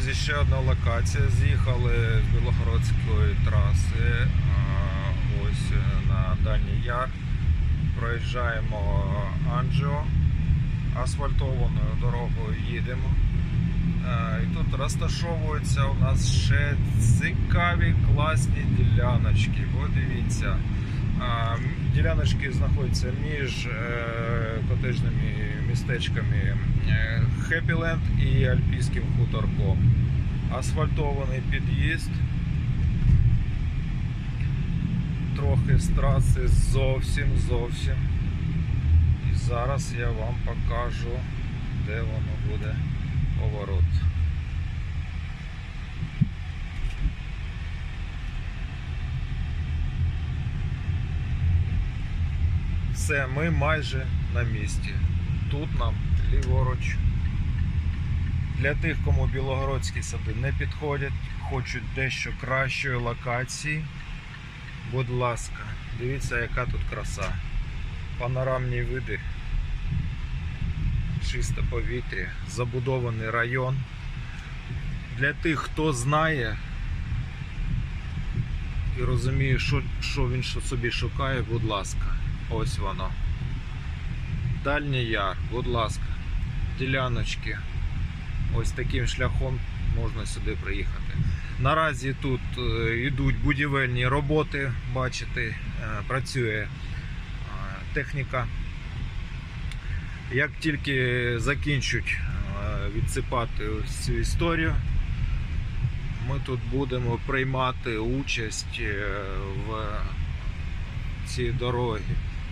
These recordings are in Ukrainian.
друзі, ще одна локація. З'їхали з Білогородської траси. Ось е, на Дальній Яр. Проїжджаємо Анджіо. Асфальтованою дорогою їдемо. Е, І тут розташовуються у нас ще цікаві класні діляночки. Подивіться. А, м, Діляночки знаходяться між е, котежними містечками Хеппіленд і Альпійським хуторком. Асфальтований під'їзд. Трохи з траси зовсім зовсім. І зараз я вам покажу, де воно буде поворот. Все, ми майже на місці. Тут нам ліворуч. Для тих, кому білогородські сади не підходять, хочуть дещо кращої локації. Будь ласка, дивіться, яка тут краса. Панорамні види, чисте повітря, забудований район. Для тих, хто знає і розуміє, що, що він собі шукає, будь ласка, ось воно. Дальній яр, будь ласка, діляночки. Ось таким шляхом можна сюди приїхати. Наразі тут е, йдуть будівельні роботи, бачите, е, працює е, техніка. Як тільки закінчать е, відсипати цю історію, ми тут будемо приймати участь в цій дорогі.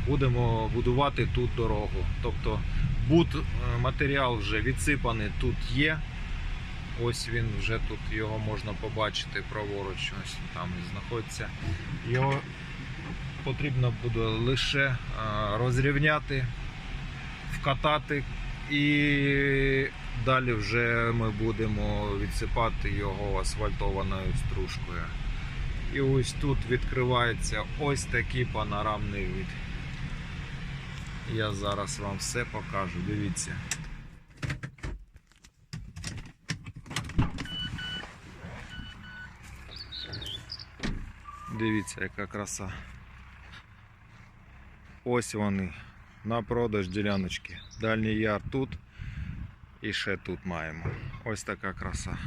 Будемо будувати тут дорогу. Тобто буд е, вже відсипаний тут є. Ось він вже тут його можна побачити праворуч. Ось там він знаходиться. Його потрібно буде лише е, розрівняти, вкатати і далі вже ми будемо відсипати його асфальтованою стружкою. І ось тут відкривається ось такий панорамний вид. Я зараз вам все покажу. Дивіться. Дивіться, яка краса. Ось вони. На продаж діляночки. Дальній яр тут і ще тут маємо. Ось така краса.